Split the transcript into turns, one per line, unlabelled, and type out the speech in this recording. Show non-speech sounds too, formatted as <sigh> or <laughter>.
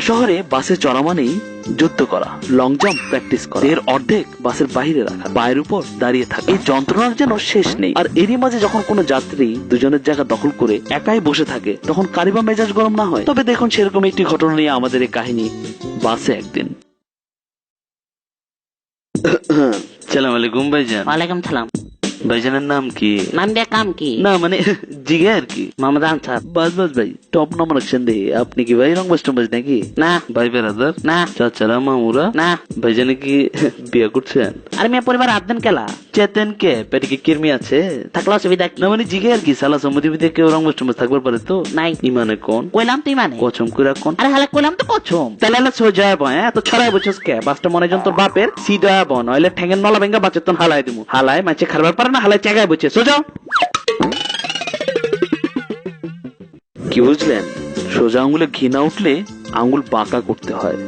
শহরে বাসে চড়া মানেই যুদ্ধ করা লং জাম্প প্র্যাকটিস করা। এর অর্ধেক বাসের বাইরে রাখা পায়ের উপর দাঁড়িয়ে থাকা। এই যন্ত্রণার যেন শেষ নেই। আর এরই মাঝে যখন কোনো যাত্রী দুজনের জায়গা দখল করে একাই বসে থাকে তখন কারিবা মেজাজ গরম না হয়? তবে দেখুন সেরকম একটি ঘটনা নিয়ে আমাদের এই কাহিনী বাসে একদিন। <coughs> সালাম আলাইকুম ভাইজান।
ওয়ালাইকুম সালাম।
ভাইজানের নাম কি?
নাম দিয়ে কাম কি?
না মানে জিগে আর কি?
মোহাম্মদ আনসার
বাস বাস ভাই টপ নাম্বার রাখছেন দে আপনি কি ভাই রংবাজ টংবাজ নাকি?
না।
ভাই বেরাদার।
না।
চাচারা মামুরা।
না।
ভাইজানে কি বিয়ে করছেন?
আর মেয়ে পরিবার আদন কেলা।
চেতেন কে? পেটে কি কিরমি আছে?
থাকলে অসুবিধা কি?
না মানে জিগে আর কি? সালা সম্মতি বিদে কেউ রংবাজ টংবাজ থাকবার পারে তো?
নাই।
ইমানে কোন?
কইলাম তো মানে
কচম করে কোন?
আরে হালে কইলাম তো কছম
তাহলে হলে সোজা বয় এত ছড়াই বুঝছস কে? বাসটা মনে জন তোর বাপের। সিধা বন নইলে ঠ্যাঙ্গের নলা ভেঙ্গা বাচ্চা তোর হালাই দিমু। হালাই মাছে খারবার পারে না হালাই চাগায় বুঝছে সোজা কি বুঝলেন? সোজা আঙ্গুলে ঘি না উঠলে আঙ্গুল বাঁকা করতে হয়।